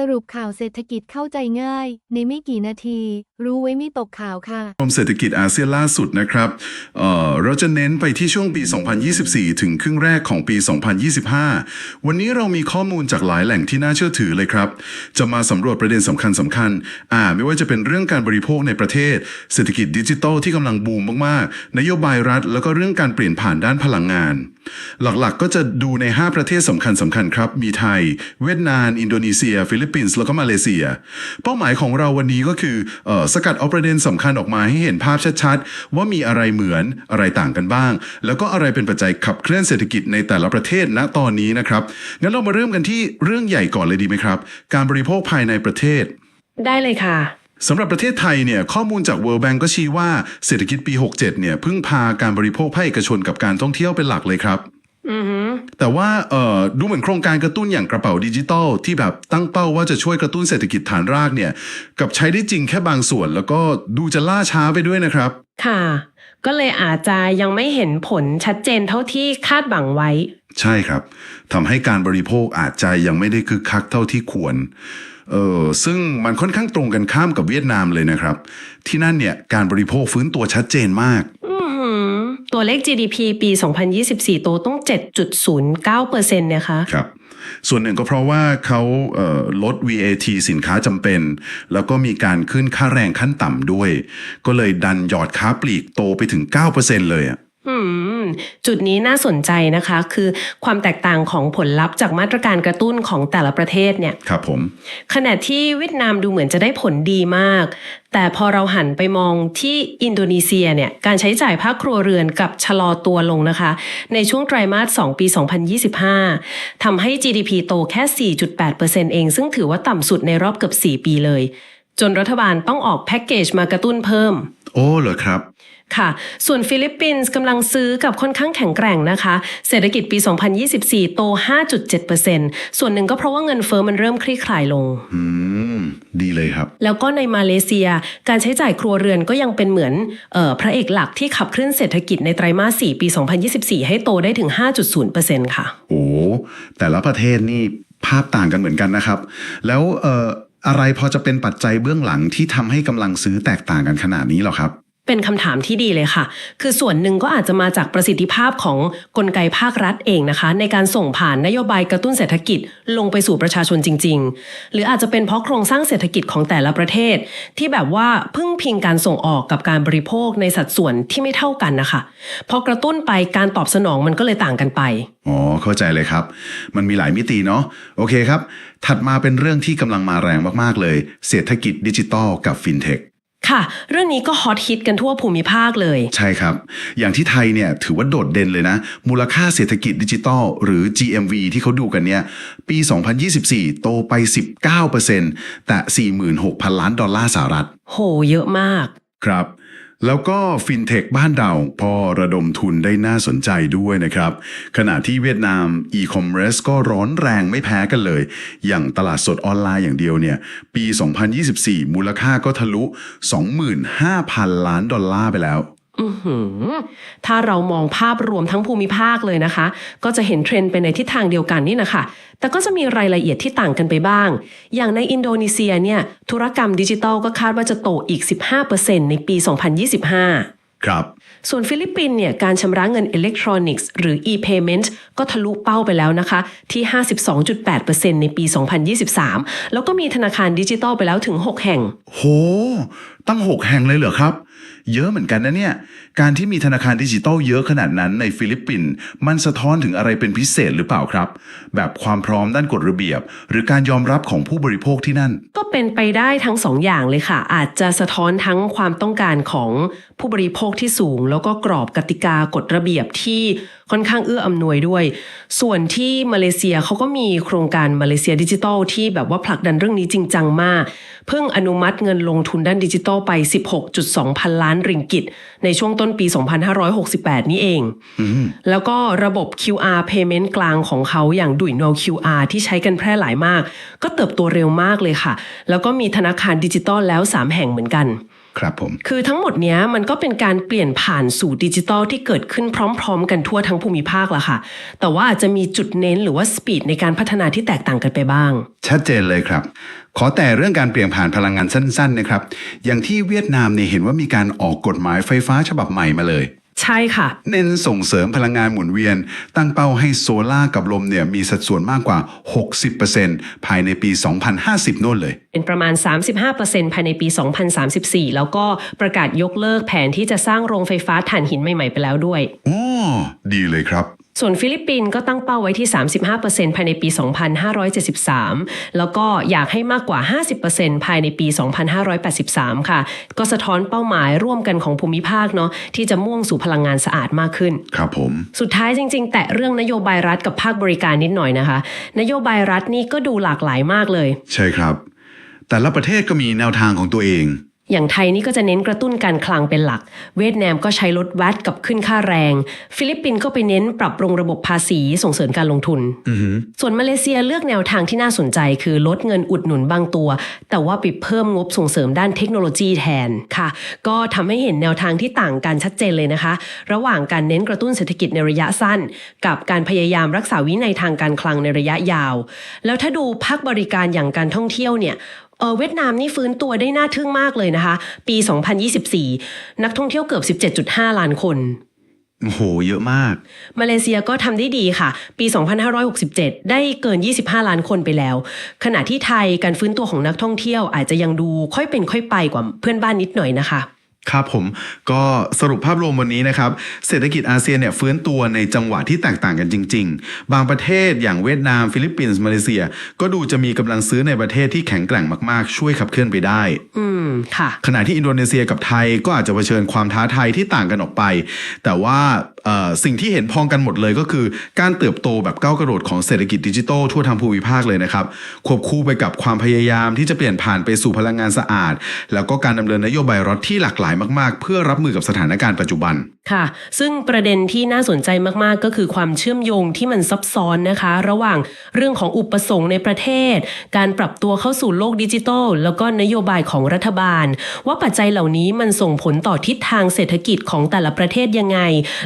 สรุปข่าวเศรษฐกิจเข้าใจง่าย ในไม่กี่นาที รู้ไว้ไม่ตกข่าวค่ะกรมเศรษฐกิจอาเซียนล่าสุดนะครับเอ่อเราจะเน้นไปที่ช่วงปี 2024 ถึงครึ่งแรกของปี 2025 วันนี้เรามีข้อมูลจากหลายแหล่งที่น่าเชื่อถือเลยครับ จะมาสำรวจประเด็นสำคัญสำคัญอ่าไม่ว่าจะเป็นเรื่องการบริโภคในประเทศ เศรษฐกิจดิจิทัลที่กำลังบูมมากๆ นโยบายรัฐ แล้วก็เรื่องการเปลี่ยนผ่านด้านพลังงาน หลักๆ ก็จะดูใน 5 ประเทศสำคัญสำคัญครับ มีไทย เวียดนาม อินโดนีเซีย ฟิลิปปินส์แล้วก็มาเลเซีย เป้าหมายของเราวันนี้ก็คือออสกัดเอาประเด็นสำคัญออกมาให้เห็นภาพชัดๆ ว่ามีอะไรเหมือนอะไรต่างกันบ้าง แล้วก็อะไรเป็นปัจจัยขับเคลื่อนเศรษฐกิจในแต่ละประเทศณตอนนี้นะครับงั้นเรามาเริ่มกันที่เรื่องใหญ่ก่อนเลยดีไหมครับ การบริโภคภายในประเทศ ได้เลยค่ะ สำหรับประเทศไทยเนี่ยข้อมูลจาก World Bank ก็ชี้ว่าเศรษฐกิจปี 67 เนี่ยพึ่งพาการบริโภคภาคเอกชนกับการท่องเที่ยวเป็นหลักเลยครับอือหือแต่ว่าเอ่อดูเหมือนโครงการกระตุ้นอย่างกระเป๋าดิจิตอลที่แบบตั้งเป้าว่าจะช่วยกระตุ้นเศรษฐกิจฐานรากเนี่ย กับใช้ได้จริงแค่บางส่วน แล้วก็ดูจะล่าช้าไปด้วยนะครับ ค่ะ ก็เลยอาจจะยังไม่เห็นผลชัดเจนเท่าที่คาดหวังไว้ ใช่ครับทำให้การบริโภคอาจจะยังไม่ได้คึกคักเท่าที่ควร เออซึ่งมันค่อนข้างตรงกันข้ามกับเวียดนามเลยนะครับ ที่นั่นเนี่ยการบริโภคฟื้นตัวชัดเจนมากอือหือตัวเลข GDP ปี 2024 โตต้อง 7.09%เนี่ยคะครับส่วนหนึ่งก็เพราะว่าเขาเอ่อลด VAT สินค้าจำเป็น แล้วก็มีการขึ้นค่าแรงขั้นต่ำด้วย ก็เลยดันยอดค้าปลีกโตไปถึง 9%เลยอะอืม จุดนี้น่าสนใจนะคะ คือความแตกต่างของผลลัพธ์จากมาตรการกระตุ้นของแต่ละประเทศเนี่ยครับผมขณะที่เวียดนามดูเหมือนจะได้ผลดีมาก แต่พอเราหันไปมองที่อินโดนีเซียเนี่ยการใช้จ่ายภาคครัวเรือนกับชะลอตัวลงนะคะ ในช่วงไตรมาส 2 ปี 2025 ทำให้ GDP โตแค่ 4.8%เอง ซึ่งถือว่าต่ำสุดในรอบเกือบ 4 ปีเลย จนรัฐบาลต้องออกแพ็กเกจมากระตุ้นเพิ่ม โอ้เหรอครับค่ะ ส่วนฟิลิปปินส์กำลังซื้อกับค่อนข้างแข็งแกร่งนะคะ เศรษฐกิจปี 2024 โต 5.7%ส่วนหนึ่งก็เพราะว่าเงินเฟ้อมันเริ่มคลี่คลายลง อืม ดีเลยครับ แล้วก็ในมาเลเซีย การใช้จ่ายครัวเรือนก็ยังเป็นเหมือนเออพระเอกหลักที่ขับเคลื่อนเศรษฐกิจในไตรมาส 4 ปี 2024 ให้โตได้ถึง 5.0%ค่ะ โอ้ แต่ละประเทศนี่ภาพต่างกันเหมือนกันนะครับ แล้วเอ่ออะไรพอจะเป็นปัจจัยเบื้องหลังที่ทำให้กำลังซื้อแตกต่างกันขนาดนี้หรอครับ เป็นคำถามที่ดีเลยค่ะ คือส่วนหนึ่งก็อาจจะมาจากประสิทธิภาพของกลไกภาครัฐเองนะคะ ในการส่งผ่านนโยบายกระตุ้นเศรษฐกิจลงไปสู่ประชาชนจริง ๆ หรืออาจจะเป็นเพราะโครงสร้างเศรษฐกิจของแต่ละประเทศ ที่แบบว่าพึ่งพิงการส่งออกกับการบริโภคในสัดส่วนที่ไม่เท่ากันนะคะพอกระตุ้นไปการตอบสนองมันก็เลยต่างกันไปอ๋อเข้าใจเลยครับ มันมีหลายมิติเนาะโอเคครับ ถัดมาเป็นเรื่องที่กำลังมาแรงมากๆเลย เศรษฐกิจดิจิตอลกับฟินเทค ค่ะ เรื่องนี้ก็ฮอตฮิตกันทั่วภูมิภาคเลย ใช่ครับ อย่างที่ไทยเนี่ยถือว่าโดดเด่นเลยนะ มูลค่าเศรษฐกิจดิจิตอลหรือ GMV ที่เขาดูกันเนี่ย ปี 2024 โตไป 19%แต่ 46,000 ล้านดอลลาร์สหรัฐ โห เยอะมาก ครับ แล้วก็ฟินเทคบ้านเราพอระดมทุนได้น่าสนใจด้วยนะครับ ขณะที่เวียดนามอีคอมเมิร์ซก็ร้อนแรงไม่แพ้กันเลย อย่างตลาดสดออนไลน์อย่างเดียวเนี่ย ปี 2024 มูลค่าก็ทะลุ 25,000 ล้านดอลลาร์ไปแล้ว ถ้าเรามองภาพรวมทั้งภูมิภาคเลยนะคะ ก็จะเห็นเทรนด์ไปในทิศทางเดียวกันนี่นะคะ แต่ก็จะมีรายละเอียดที่ต่างกันไปบ้าง อย่างในอินโดนีเซียเนี่ย ธุรกรรมดิจิทัลก็คาดว่าจะโตอีก 15%ในปี 2025 ครับส่วนฟิลิปปินส์เนี่ยการชำระเงินอิเล็กทรอนิกส์หรือ e-payment ก็ทะลุเป้าไปแล้วนะคะ ที่ 52.8%ในปี 2023 แล้วก็มีธนาคารดิจิทัลไปแล้วถึง 6 แห่ง โห ตั้ง 6 แห่งเลยเหรอครับ เยอะเหมือนกันนะเนี่ย การที่มีธนาคารดิจิตอลเยอะขนาดนั้นในฟิลิปปินส์มันสะท้อนถึงอะไรเป็นพิเศษหรือเปล่าครับ แบบความพร้อมด้านกฎระเบียบ หรือการยอมรับของผู้บริโภคที่นั่น ก็เป็นไปได้ทั้งสองอย่างเลยค่ะ อาจจะสะท้อนทั้งความต้องการของผู้บริโภคที่สูงแล้วก็กรอบกติกากฎระเบียบที่ค่อนข้างเอื้ออำนวยด้วย ส่วนที่มาเลเซียเขาก็มีโครงการมาเลเซียดิจิทัลที่แบบว่าผลักดันเรื่องนี้จริงจังมาก เพิ่งอนุมัติเงินลงทุนด้านดิจิทัลไป 16.2 พันล้านริงกิต ในช่วงต้นปี 2568 นี้เอง แล้วก็ระบบ QR payment กลางของเขาอย่างดุยโน QR ที่ใช้กันแพร่หลายมาก ก็เติบโตเร็วมากเลยค่ะ แล้วก็มีธนาคารดิจิตอลแล้ว 3 แห่งเหมือนกัน ครับผม คือทั้งหมดเนี้ยมันก็เป็นการเปลี่ยนผ่านสู่ดิจิตอลที่เกิดขึ้นพร้อม ๆ กันทั่วทั้งภูมิภาคละค่ะ แต่ว่าอาจจะมีจุดเน้นหรือว่าสปีดในการพัฒนาที่แตกต่างกันไปบ้าง ชัดเจนเลยครับ ขอแต่เรื่องการเปลี่ยนผ่านพลังงานสั้น ๆ นะครับ อย่างที่เวียดนามเนี่ยเห็นว่ามีการออกกฎหมายไฟฟ้าฉบับใหม่มาเลย ใช่ค่ะ เน้นส่งเสริมพลังงานหมุนเวียน ตั้งเป้าให้โซล่าร์กับลมเนี่ยมีสัดส่วนมากกว่า 60%ภายในปี 2050 โน่นเลย เป็นประมาณ 35%ภายในปี 2034 แล้วก็ประกาศยกเลิกแผนที่จะสร้างโรงไฟฟ้าถ่านหินใหม่ ๆ ไปแล้วด้วยโอ้ดีเลยครับ ส่วนฟิลิปปินส์ก็ตั้งเป้าไว้ที่ 35%ภายในปี 2573 แล้วก็อยากให้มากกว่า 50%ภายในปี 2583 ค่ะ ก็สะท้อนเป้าหมายร่วมกันของภูมิภาคเนาะที่จะมุ่งสู่พลังงานสะอาดมากขึ้น ครับผม สุดท้ายจริง ๆ แตะเรื่องนโยบายรัฐกับภาคบริการนิดหน่อยนะคะ นโยบายรัฐนี่ก็ดูหลากหลายมากเลย ใช่ครับ แต่ละประเทศก็มีแนวทางของตัวเอง อย่างไทยนี่ก็จะเน้นกระตุ้นการคลังเป็นหลัก เวียดนามก็ใช้ลดแวตกับขึ้นค่าแรง ฟิลิปปินส์ก็ไปเน้นปรับปรุงระบบภาษีส่งเสริมการลงทุน ส่วนมาเลเซียเลือกแนวทางที่น่าสนใจ คือลดเงินอุดหนุนบางตัว แต่ว่าไปเพิ่มงบส่งเสริมด้านเทคโนโลยีแทนค่ะ ก็ทำให้เห็นแนวทางที่ต่างกันชัดเจนเลยนะคะ ระหว่างการเน้นกระตุ้นเศรษฐกิจในระยะสั้น กับการพยายามรักษาวินัยทางการคลังในระยะยาว แล้วถ้าดูภาคบริการอย่างการท่องเที่ยวเนี่ย เออเวียดนามนี่ฟื้นตัวได้น่าทึ่งมากเลยนะคะ ปี 2024 นักท่องเที่ยวเกือบ 17.5 ล้านคนโอ้โห เยอะมาก มาเลเซียก็ทำได้ดีค่ะ ปี 2567 ได้เกิน 25 ล้านคนไปแล้ว ขณะที่ไทยการฟื้นตัวของนักท่องเที่ยวอาจจะยังดูค่อยเป็นค่อยไปกว่าเพื่อนบ้านนิดหน่อยนะคะ ครับผมก็สรุปภาพรวมวันนี้นะครับ เศรษฐกิจอาเซียนเนี่ยฟื้นตัวในจังหวะที่แตกต่างกันจริง ๆ บางประเทศอย่างเวียดนาม ฟิลิปปินส์มาเลเซีย ก็ดูจะมีกำลังซื้อในประเทศที่แข็งแกร่งมากๆ ช่วยขับเคลื่อนไปได้ อืมค่ะ ขณะที่อินโดนีเซียกับไทยก็อาจจะเผชิญความท้าทายที่ต่างกันออกไป แต่ว่าเอ่อ สิ่งที่เห็นพ้องกันหมดเลยก็คือ การเติบโตแบบก้าวกระโดดของเศรษฐกิจดิจิทัลทั่วทั้งภูมิภาคเลยนะครับควบคู่ไปกับความพยายามที่จะเปลี่ยนผ่านไปสู่พลังงานสะอาด แล้วก็การดำเนินนโยบายรัฐที่หลากหลายมากๆ เพื่อรับมือกับสถานการณ์ปัจจุบันค่ะ ซึ่งประเด็นที่น่าสนใจมากๆ ก็คือความเชื่อมโยงที่มันซับซ้อนนะคะ ระหว่างเรื่องของอุปสงค์ในประเทศ การปรับตัวเข้าสู่โลกดิจิทัล แล้วก็นโยบายของรัฐบาล ว่าปัจจัยเหล่านี้มันส่งผลต่อทิศทางเศรษฐกิจของแต่ละประเทศยังไง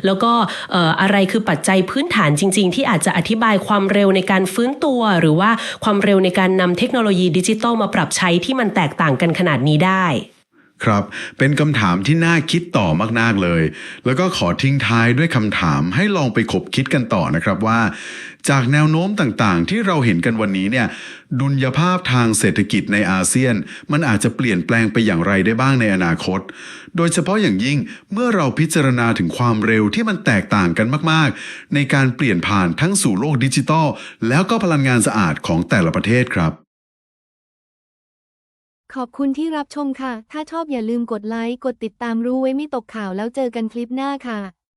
แล้วก็อออะไรคือปัจจัยพื้นฐานจริง ๆ ที่อาจจะอธิบายความเร็วในการฟื้นตัว หรือว่าความเร็วในการนำเทคโนโลยีดิจิทัลมาปรับใช้ที่มันแตกต่างกันขนาดนี้ได้ ครับ เป็นคำถามที่น่าคิดต่อมากๆเลย แล้วก็ขอทิ้งท้ายด้วยคำถามให้ลองไปขบคิดกันต่อนะครับว่า จากแนวโน้มต่างๆ ที่เราเห็นกันวันนี้เนี่ย ดุลยภาพทางเศรษฐกิจในอาเซียน มันอาจจะเปลี่ยนแปลงไปอย่างไรได้บ้างในอนาคต โดยเฉพาะอย่างยิ่งเมื่อเราพิจารณาถึงความเร็วที่มันแตกต่างกันมากๆ ในการเปลี่ยนผ่านทั้งสู่โลกดิจิทัลแล้วก็พลังงานสะอาดของแต่ละประเทศครับ ขอบคุณที่รับชมค่ะ ถ้าชอบอย่าลืมกดไลค์ กดติดตามรู้ไว้ไม่ตกข่าวแล้วเจอกันคลิปหน้าค่ะ